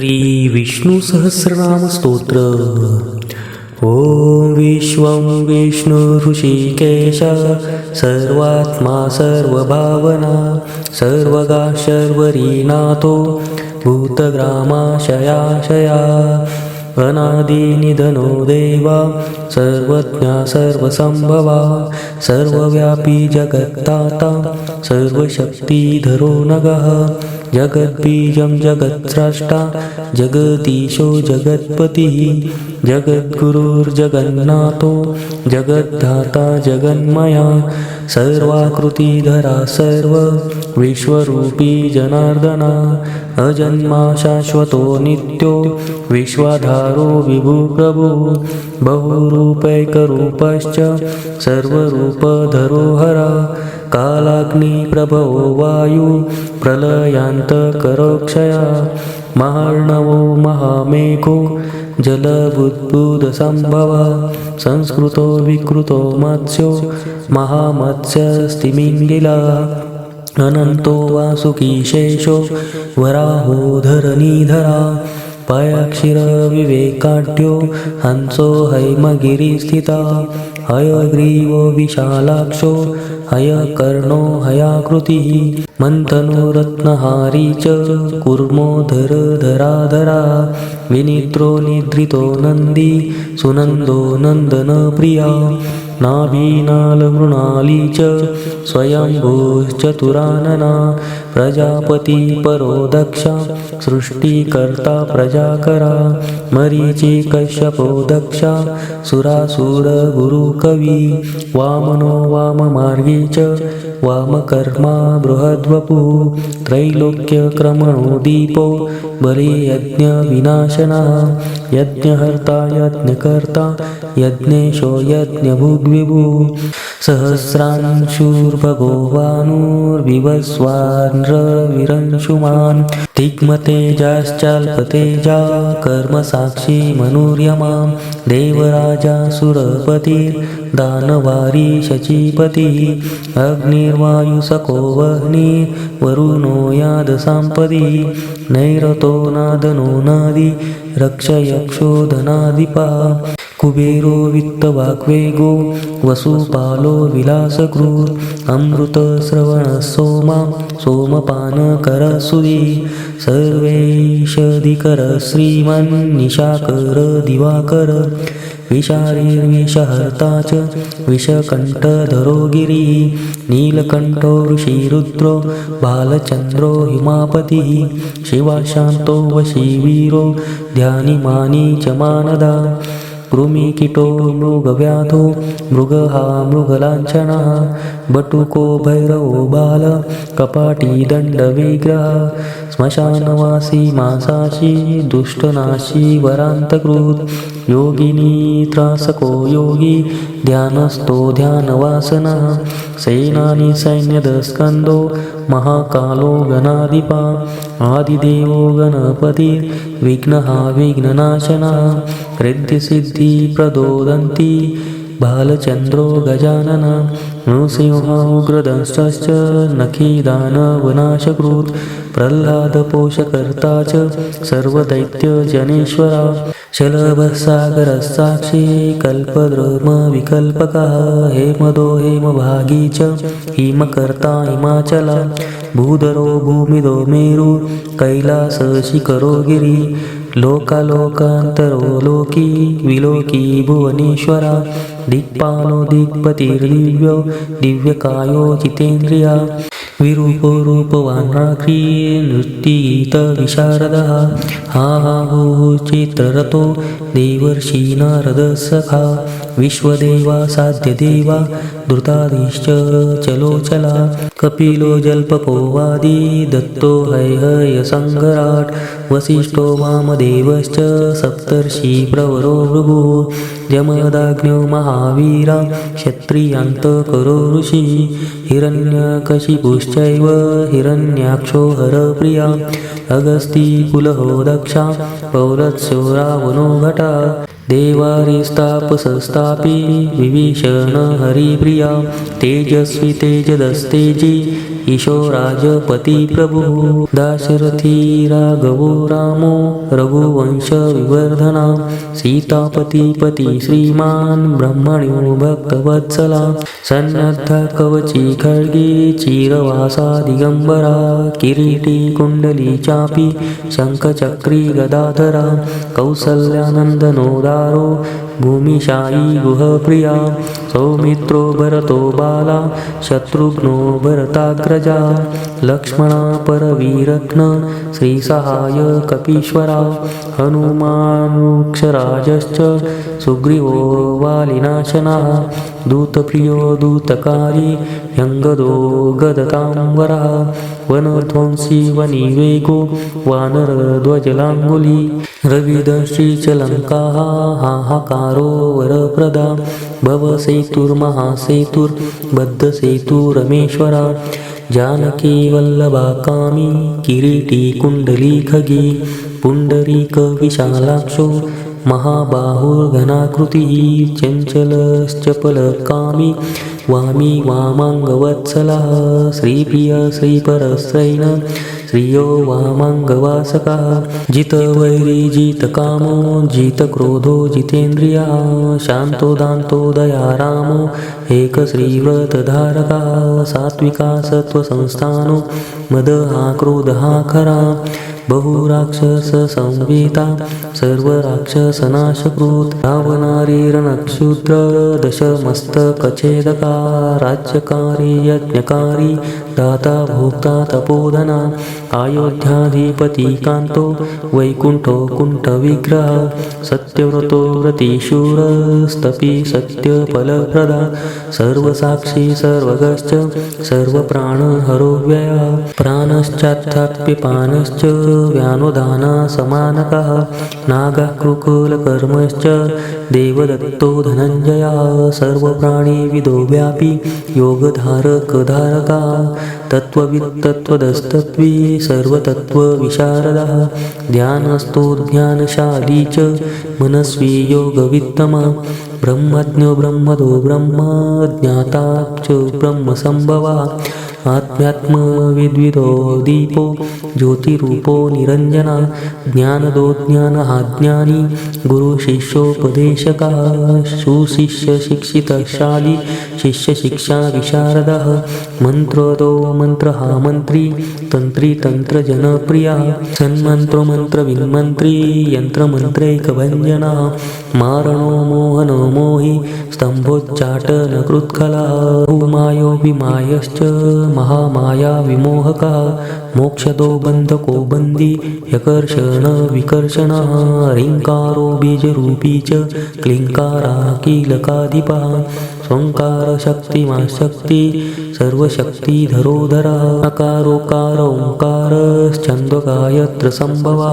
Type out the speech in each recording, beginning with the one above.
श्री विष्णू सहस्रनाम स्तोत्र ॐ विश्वं विष्णुऋषिकेश सर्वात्मा सर्वभावना सर्वगा शर्वरीनाथो भूतग्रामाशयाशया अनादिनिधनो देवा सर्वज्ञा सर्वसम्भवा सर्वव्यापी जगत्ताता सर्वशक्तिधरो नगः। जगद्बीजं जगत्स्रष्टा जगदीशो जगत्पतिः जगद्गुरुर्जगन्नाथो जगद्धाता जगन्मया सर्वाकृतिधरा सर्व विश्वरूपी जनार्दना अजन्मा शाश्वतो नित्यो विश्वाधारो विभुप्रभु बहुरूपैकरूपश्च सर्वरूपधरोहरा कालाग्निप्रभो वायु प्रलयान्तकरोक्षया महार्णवो महामेघो जलबुद्बुदसम्भवा संस्कृतो विकृतो मत्स्यो महामत्स्यस्तिमिङ्गिला अनन्तो वासुकीशेषो वराहोधरनीधरा पयाक्षिरविवेकाढ्यो हंसो हैमगिरिस्थिता हयग्रीवो विशालाक्षो हयकर्णो हयाकृतिः मन्थनो रत्नहारी च कुर्मो धरधराधरा विनिद्रो निद्रितो नन्दी सुनन्दो नन्दनप्रिया नाभीनालमृणाली च स्वयंभूश्चतुरानना प्रजापती परो दक्षा सृष्टिकर्ता प्रजाकरा मरीची कश्यपो दक्षा सुरासुरगुरुकवी वामनो वाममार्गी च वामकर्मा बृहद्वपु त्रैलोक्यक्रमणो दीपो बले यज्ञविनाशनः यज्ञहर्ता यज्ञकर्ता यज्ञेशो यज्ञभुग्विभु सहस्रांशुर्भगो वानुर्विवस्वान्रविरंशुमान् दिग्मतेजाश्चाल्पतेजा कर्मसाक्षी मनुर्यमां देवराजा सुरपतिर्दानवारी शचीपतिः अग्निर्वायुसको वरुणो यादसाम्पदी नैरतो नादनो नादि रक्षयक्षोधनाधिपा कुबेरो वित्तवाग्वेगो वसुपालो विलासकृत् अमृतश्रवणः सोमा सोमपानकरसुदी सर्वैषधिकर श्रीमन्निशाकर दिवाकर विषारीर्विषहर्ता च विषकण्ठधरो गिरिः नीलकण्ठो ऋषिरुद्रो बालचन्द्रो हिमापतिः शिवाशान्तो वशीवीरो ध्यानिमानी च मानदा कृमिकीटो मृगव्याधो मृगहा मृगलाञ्छनः बटुको भैरवो बाल कपाटी दण्डविग्रह श्मशानवासी मासाशी दुष्टनाशी वरान्तकृत् योगिनी त्रासको योगी ध्यानस्थो ध्यानवासना सैनानी सैन्यदस्कन्दो महाकालो गणाधिपा आदिदेवो गणपतिर्विघ्नः विघ्ननाशनः हृद्यसिद्धिप्रदोदन्ति बालचन्द्रो गजानना नृसिंह उग्रदंश्च नखीदानवनाशकृत् प्रह्लादपोषकर्ता च सर्वदैत्यजनेश्वरा शलभसागरसाक्षी कल्पद्रुमविकल्पकः हेमदो हेमभागी च हिमकर्ता हिमाचला भूधरो भूमिदो मेरु कैलासशिखरो गिरि लोकालोकान्तरोलोकी विलोकी भुवनेश्वरा दिक्पालो दिक्पतिर्दिव्यो दिव्यकायो जितेन्द्रिया विरूपो रूपवान्राक्षी नृत्यगीतविशारदः हा हा हो हो चित्ररतो देवर्षि नारदसखा विश्वदेवा साध्यदेवा धृतादिश्च चलोचला कपिलो जल्पको वादी दत्तो हैहयसङ्घराट् वसिष्ठो वामदेवश्च सप्तर्षि प्रवरो भृगु। जमदाग्न्यो महावीरा क्षत्रियान्तकरो ऋषि। हिरण्यकशिपुश्चैव हिरण्याक्षो हरप्रिया। अगस्तीकुलहो दक्षा पौरत्स्यो रावणो घटा। देवारिस्तापसस्तापि विभीषण हरिप्रिया। तेजस्वी तेजदस्तेजी ईशो राजपती प्रभु दाशरथी राघवो रामो रघुवंश विवर्धना सीतापती पती श्रीमान ब्रह्मण्यो भक्तवत्सला सन्नद्ध कवची खड्गी चिरवासा दिगंबरा किरीटी कुंडली चापी शंखचक्री गदाधरा कौसल्यानंदनो दारो भूमिशायी गुहप्रिया सौमित्रो भरतो बाला शत्रुघ्नो भरताग्रजा लक्ष्मणा परवीरत्न श्रीसहाय कपीश्वरा हनुमानुक्षराजश्च सुग्रीवो वालिनाशनः दूतप्रियो दूतकारी व्यङ्गदो गदताम्बरः वनध्वंसी वनिवेगो वानरध्वजलाङ्गुली। रविदंश्रीचलङ्काः हाहाकारो वरप्रदा। भवसेतुर्महासेतुर्बद्धसेतुरमेश्वरा जानकी वल्लभा कामी किरीटी कुण्डली खगी पुण्डरीक विशालाक्षो महाबाहुर्घनाकृतिः। चञ्चलश्चपलकामी। वामी वामाङ्गवत्सलः श्रीप्रिय श्रीपरस्रैन श्रियो वामाङ्गवासकः जितवैरी जितकामो जितक्रोधो जितेन्द्रियः शान्तो दान्तो दयारामो एकश्रीव्रतधारकः सात्विका सत्त्वसंस्थानो मदः क्रोधः खरा बहुराक्षससंवेता सर्वराक्षसनाशकृत् रावणारीरणक्षुद्र दशमस्तकच्छेदका राज्यकारी यज्ञकारी दाता भोक्ता तपोधना अयोध्याधिपती कान्तो वैकुण्ठो कुण्ठविग्रह सत्यव्रतो व्रतिशूरस्तपि सत्यफलप्रदा सर्वसाक्षी सर्वगश्च सर्वप्राणहरो व्ययः प्राणश्चात्थाप्यपानश्च व्यानुदाना समानकः नागकृकुलकर्मश्च देवदत्तो धनञ्जयः सर्वप्राणिविदो व्यापी योगधारकधारका तत्त्ववित्तत्त्वदस्तत्त्वी सर्वतत्त्वविशारदः ध्यानस्थो ज्ञानशाली च मनस्वी योगवित्तमा ब्रह्मज्ञो ब्रह्मदो ब्रह्म ज्ञाता च ब्रह्मसम्भवा आत्म्यात्मविद्विदो दीपो ज्योतिरूपो निरञ्जना ज्ञानदो ज्ञान ज्ञानी गुरुशिष्योपदेशकः सुशिष्यशिक्षितशाली शिष्यशिक्षा विशारदः मन्त्रोदो मन्त्रः मन्त्री तन्त्री तन्त्रजनप्रियः सन्मन्त्रो मन्त्रविन्मन्त्री यन्त्रमन्त्रैकभञ्जनः मारणो मोहनो मोहि स्तम्भोच्चाटनकृत्कला उमायो विमायश्च महामाया विमोहकः मोक्षदो बन्धको बन्दी यकर्षण विकर्षणः ह्रीङ्कारो बीजरूपी च क्लिङ्कारा कीलकाधिपः शक्ति सर्वशक्तिधरोधरा अकारोकारोङ्कारश्चन्द्वगायत्र सम्भवा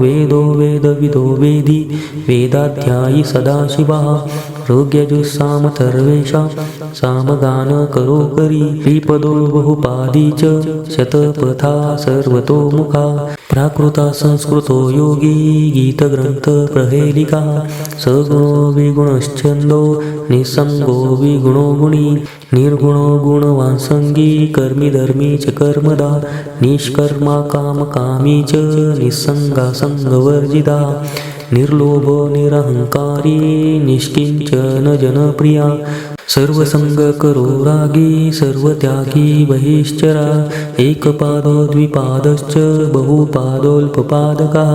वेदो वेदविदो वेदी वेदाध्यायी सदाशिवः। रोग्यजुस्सामथर्वेषां सामगानकरो करी श्रीपदो बहुपादी च शतपथा सर्वतोमुखा प्राकृता संस्कृतो योगी गीतग्रन्थप्रहेलिका सगुणो विगुणश्छन्दो निस्सङ्गो विगुणो गुणी निर्गुणो गुणवासङ्गी कर्मी धर्मी च कर्मदा निष्कर्मा कामकामी च निस्सङ्गा सङ्गवर्जिता निर्लोभो निरहंकारी निष्किंचन जनप्रिया। सर्वसंगकरो रागी सर्वत्यागी बहिश्चरा। एकपादो द्विपादश्च बहुपादोल्पपादकः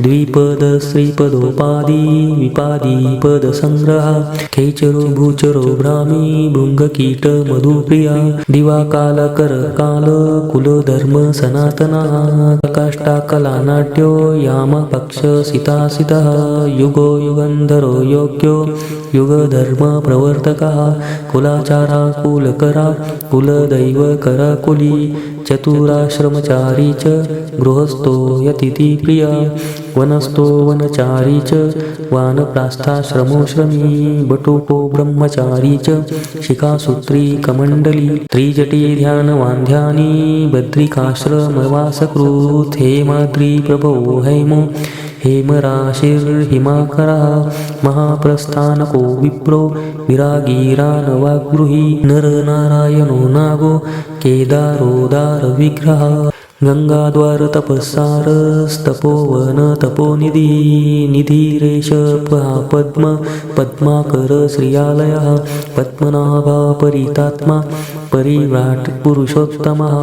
द्विपद श्रीपदोपादी विपादीपदसङ्ग्रह खेचरो भूचरो भ्रामी भृङ्गकीट मधुप्रिया दिवाकालकरकाल कुलधर्म सनातनः काष्ठाकलानाट्यो यामपक्ष सितासितः युगो युगन्धरो योग्यो युगधर्मप्रवर्तकः कुलाचारा कुलकरा कुलदैव कराकुली चतुराश्रमचारी च गृहस्थो यतिथि प्रिया वनस्थो वनचारी च वानप्रास्थाश्रमो श्रमी बटुको ब्रह्मचारी च शिखासूत्री कमण्डली त्रिजटी ध्यानवान्ध्यानि बद्रिकाश्रमवासकृत् हेमाद्रि प्रभो हैमो हेमराशिर्हिमाकरः महाप्रस्थानको विप्रो विरागीरानवागृही नरनारायणो नागो केदारोदारविग्रहः गंगाद्वार तपसारस्तपोवन तपोनिधी निधिरेश पद्म पद्माकर श्रियालयः पद्मनाभा परितात्मा परिव्राट पुरुषोत्तमः।